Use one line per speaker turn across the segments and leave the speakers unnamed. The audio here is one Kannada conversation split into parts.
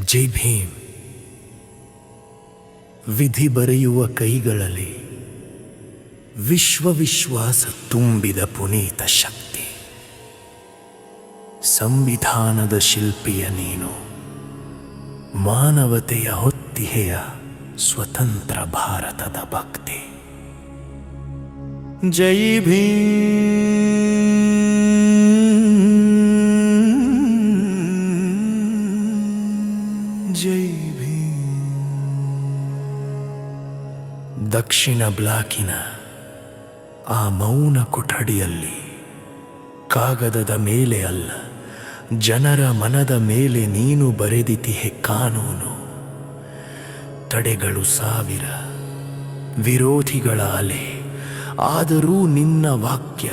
ಜೈ ಭೀಮ್ ವಿಧಿ ಬರೆಯುವ ಕೈಗಳಲ್ಲಿ ವಿಶ್ವವಿಶ್ವಾಸ ತುಂಬಿದ ಪುನೀತ ಶಕ್ತಿ. ಸಂವಿಧಾನದ ಶಿಲ್ಪಿಯ ನೀನು, ಮಾನವತೆಯ ಹೊತ್ತಿಗೆಯ ಸ್ವತಂತ್ರ ಭಾರತದ ಭಕ್ತಿ. ಜೈ ಭೀಮ್ ದಕ್ಷಿಣ ಬ್ಲಾಕಿನ ಆ ಮೌನ ಕೊಠಡಿಯಲ್ಲಿ, ಕಾಗದದ ಮೇಲೆ ಅಲ್ಲ, ಜನರ ಮನದ ಮೇಲೆ ನೀನು ಬರೆದಿತಿಹೆ ಕಾನೂನು. ತಡೆಗಳು ಸಾವಿರ, ವಿರೋಧಿಗಳ ಅಲೆ, ಆದರೂ ನಿನ್ನ ವಾಕ್ಯ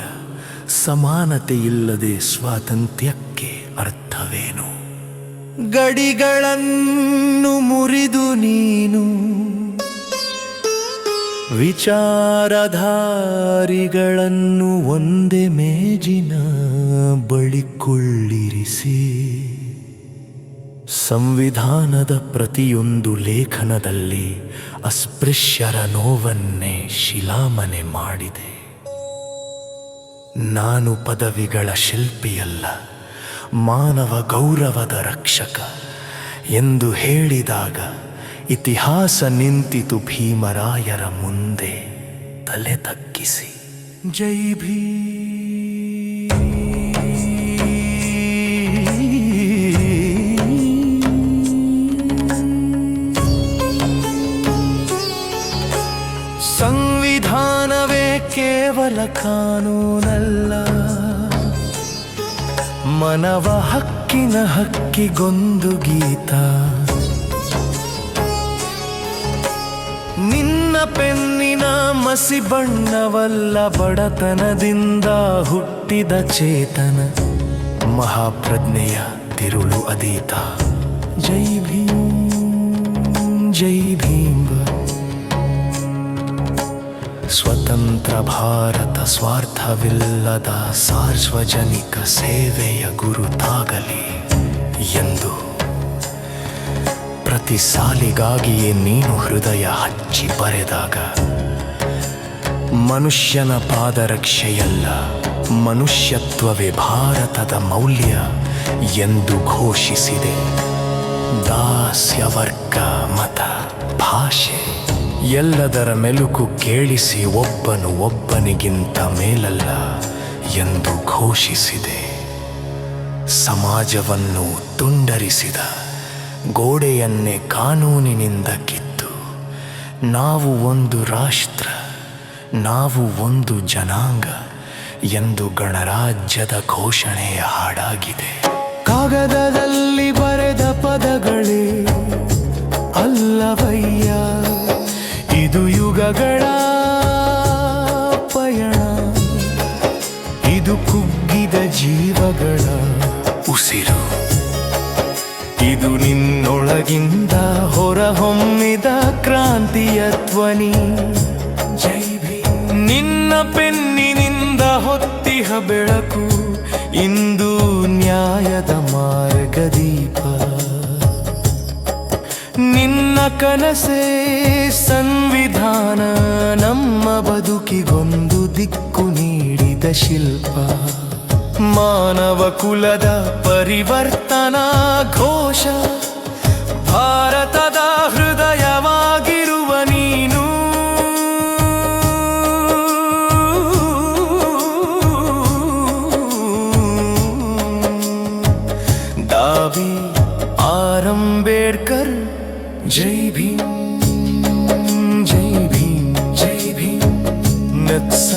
ಸಮಾನತೆಯಿಲ್ಲದೆ ಸ್ವಾತಂತ್ರ್ಯಕ್ಕೆ ಅರ್ಥವೇನು? ಗಡಿಗಳನ್ನು ಮುರಿದು ನೀನು ವಿಚಾರಧಾರಿಗಳನ್ನು ಒಂದೇ ಮೇಜಿನ ಬಳಿಕೊಳ್ಳಿರಿಸಿ ಸಂವಿಧಾನದ ಪ್ರತಿಯೊಂದು ಲೇಖನದಲ್ಲಿ ಅಸ್ಪೃಶ್ಯರ ನೋವನ್ನೇ ಶಿಲಾಮನೆ ಮಾಡಿದೆ. ನಾನು ಪದವಿಗಳ ಶಿಲ್ಪಿಯಲ್ಲ, ಮಾನವ ಗೌರವದ ರಕ್ಷಕ ಎಂದು ಹೇಳಿದಾಗ ಇತಿಹಾಸ ನಿಂತಿತು ಭೀಮರಾಯರ ಮುಂದೆ ತಲೆ ತಗ್ಗಿಸಿ. ಜೈ ಭೀ ಸಂವಿಧಾನವೇ ಕೇವಲ ಕಾನೂನಲ್ಲ. ಮನವ ಹಕ್ಕಿನ ಹಕ್ಕಿಗೊಂದು ಗೀತ. ಪೆನ್ನಿನ ಮಸಿ ಬಣ್ಣವಲ್ಲ ಬಡತನದಿಂದ ಹುಟ್ಟಿದ ಚೇತನ, ಮಹಾಪ್ರಜ್ಞೆಯ ತಿರುಳು ಅದೀತ ಜೈ ಭೀಂ ಜೈ ಭೀಂ ಸ್ವತಂತ್ರ ಭಾರತ ಸ್ವಾರ್ಥವಿಲ್ಲದ ಸಾರ್ವಜನಿಕ ಸೇವೆಯ ಗುರುತಾಗಲಿ ಎಂದು ಪ್ರತಿ ಸಾಲಿಗಾಗಿಯೇ ನೀನು ಹೃದಯ ಹಚ್ಚಿ ಬರೆದಾಗ, ಮನುಷ್ಯನ ಪಾದರಕ್ಷೆಯಲ್ಲ, ಮನುಷ್ಯತ್ವವೇ ಭಾರತದ ಮೌಲ್ಯ ಎಂದು ಘೋಷಿಸಿದೆ. ದಾಸ್ಯವರ್ಗ ಮತ, ಭಾಷೆ. ಎಲ್ಲದರ ಮೆಲುಕು ಕೇಳಿಸಿ ಒಬ್ಬನು ಒಬ್ಬನಿಗಿಂತ ಮೇಲಲ್ಲ ಎಂದು ಘೋಷಿಸಿದೆ. ಸಮಾಜವನ್ನು ತುಂಡರಿಸಿದ ಗೋಡೆಯನ್ನೇ ಕಾನೂನಿನಿಂದ ಕಿತ್ತು. ನಾವು ಒಂದು ರಾಷ್ಟ್ರ, ನಾವು ಒಂದು ಜನಾಂಗ ಎಂದು ಗಣರಾಜ್ಯದ ಘೋಷಣೆಯ ಹಾಡಾಗಿದೆ. ಕಾಗದದಲ್ಲಿ ಬರೆದ ಪದಗಳೇ ಅಲ್ಲವಯ್ಯ, ಇದು ಯುಗಗಳ ಪಯಣ. ಇದು ಕುಗ್ಗಿದ ಜೀವಗಳ ಉಸಿರು. ಇದು ನಿನ್ನೊಳಗಿಂದ ಹೊರಹೊಮ್ಮಿದ ಕ್ರಾಂತಿಯ ಧ್ವನಿ. ಜೈ ನಿನ್ನ ಪೆನ್ನಿನಿಂದ ಹೊತ್ತಿಹ ಬೆಳಕು, ಇಂದು ನ್ಯಾಯದ ಮಾರ್ಗದೀಪ. ನಿನ್ನ ಕನಸೇ ಸಂವಿಧಾನ, ನಮ್ಮ ಬದುಕಿಗೊಂದು ದಿಕ್ಕು ನೀಡಿದ ಶಿಲ್ಪ. ಮಾನವ ಕುಲದ ಪರಿವರ್ತನಾ ಘೋಷ. ಭಾರತದ ಹೃದಯವಾಗಿರುವ ನೀನು. ದಾವಿ ಆರಂಬೇಡ್ಕರ್ ಜೈ ಭೀಮ್ ಜೈ ಭೀಮ್ ಜೈ ಭೀಮ್ ನತ್ಸ